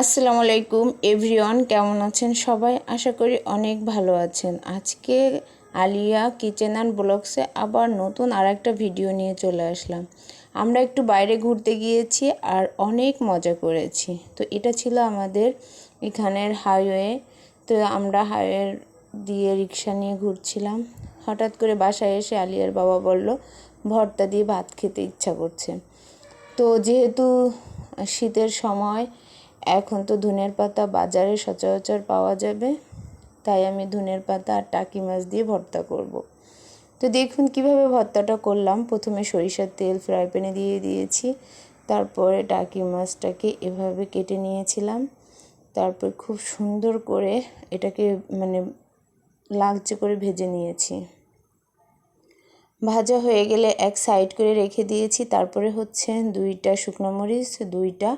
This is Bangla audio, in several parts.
আসসালামু আলাইকুম, এভরিওয়ান কেমন আছেন সবাই? আশা করি অনেক ভালো আছেন। আজকে আলিয়া কিচেন অ্যান্ড ব্লগসে আবার নতুন আর একটা ভিডিও নিয়ে চলে আসলাম। আমরা একটু বাইরে ঘুরতে গিয়েছি আর অনেক মজা করেছি। তো এটা ছিল আমাদের এখানের হাইওয়ে। তো আমরা হাইওয়ে দিয়ে রিক্সা নিয়ে ঘুরছিলাম। হঠাৎ করে বাসায় এসে আলিয়ার বাবা বলল, ভর্তা দিয়ে ভাত খেতে ইচ্ছা করছে। তো যেহেতু শীতের সময় এখন তো ধনের পাতা বাজারে সচরাচর পাওয়া যাবে, তাই আমি ধনের পাতা আর টাকি মাছ দিয়ে ভর্তা করব। তো দেখুন কীভাবে ভর্তাটা করলাম। প্রথমে সরিষার তেল ফ্রাই প্যানে দিয়ে দিয়েছি, তারপরে টাকি মাছটাকে এভাবে কেটে নিয়েছিলাম। তারপর খুব সুন্দর করে এটাকে মানে লালচে করে ভেজে নিয়েছি। ভাজা হয়ে গেলে এক সাইড করে রেখে দিয়েছি, তারপরে হচ্ছে দুইটা শুকনো মরিচ, দুইটা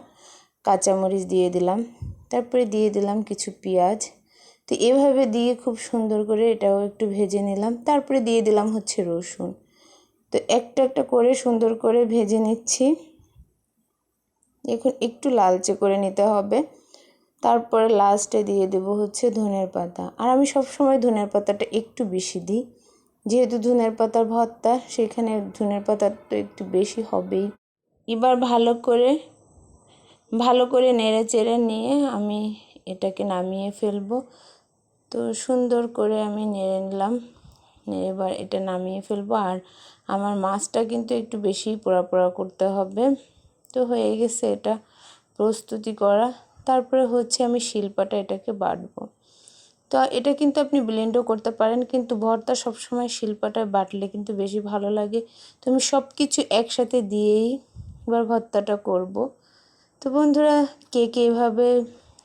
কাঁচামরিচ দিয়ে দিলাম, তারপরে দিয়ে দিলাম কিছু পেঁয়াজ। তো এভাবে দিয়ে খুব সুন্দর করে এটাও একটু ভেজে নিলাম, তারপরে দিয়ে দিলাম হচ্ছে রসুন। তো একটা একটা করে সুন্দর করে ভেজে নিচ্ছি। এখন একটু লালচে করে নিতে হবে। তারপরে লাস্টে দিয়ে দেব হচ্ছে ধনের পাতা। আর আমি সব সময় ধনের পাতাটা একটু বেশি দিই, যেহেতু ধনের পাতার ভর্তা, সেখানে ধনের পাতা তো একটু বেশি হবেই। এবার ভালো করে ভালো করে নেড়ে চেড়ে নিয়ে আমি এটাকে নামিয়ে ফেলব। তো সুন্দর করে আমি নেড়ে নিলাম। এবার এটা নামিয়ে ফেলব। আর আমার মাছটা কিন্তু একটু বেশি পোড়া পোড়া করতে হবে। তো হয়ে গেছে এটা প্রস্তুতি করা। তারপরে হচ্ছে আমি শিল্পাটা এটাকে বাটবো। তো এটা কিন্তু আপনি ব্লেন্ডও করতে পারেন, কিন্তু ভর্তা সবসময় শিল্পাটায় বাটলে কিন্তু বেশি ভালো লাগে। তো আমি সব কিছু একসাথে দিয়েই এবার ভর্তাটা করব। তো বন্ধুরা, কে কে এভাবে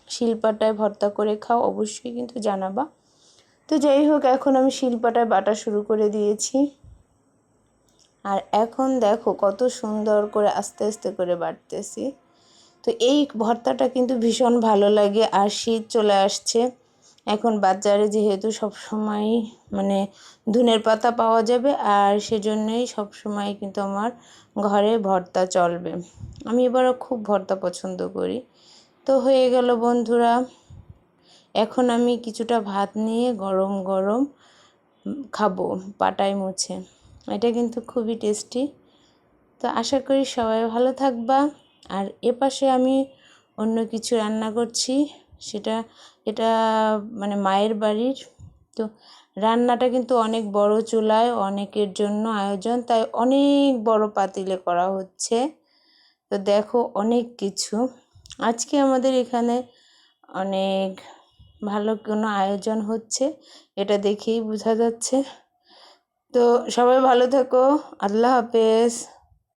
শিলপাটায় ভর্তা করে খাও অবশ্যই কিন্তু জানাবা। তো যাই হোক, এখন আমি শিলপাটায় বাটা শুরু করে দিয়েছি। আর এখন দেখো কত সুন্দর করে আস্তে আস্তে করে বাটতেছি। তো এই ভর্তাটা কিন্তু ভীষণ ভালো লাগে, আর শীত চলে আসছে। এখন বাজারে যেহেতু সব সময় মানে ধনের পাতা পাওয়া যাবে, আর সেজন্যই সব সময় কিন্তু আমার ঘরে ভর্তা চলবে। আমি এবারও খুব ভর্তা পছন্দ করি। তো হয়ে গেল বন্ধুরা, এখন আমি কিছুটা ভাত নিয়ে গরম গরম খাব, পাটায় মুছে। এটা কিন্তু খুবই টেস্টি। তো আশা করি সবাই ভালো থাকবা। আর এপাশে আমি অন্য কিছু রান্না করছি। সেটা, এটা মানে মায়ের বাড়ির। তো রান্নাটা কিন্তু অনেক বড় চুলায়, অনেকের জন্য আয়োজন, তাই অনেক বড় পাতিলে করা হচ্ছে। তো দেখো অনেক কিছু। আজকে আমাদের এখানে অনেক ভালো কোনো আয়োজন হচ্ছে, এটা দেখেই বোঝা যাচ্ছে। তো সবাই ভালো থেকো, আল্লাহ হাফেজ।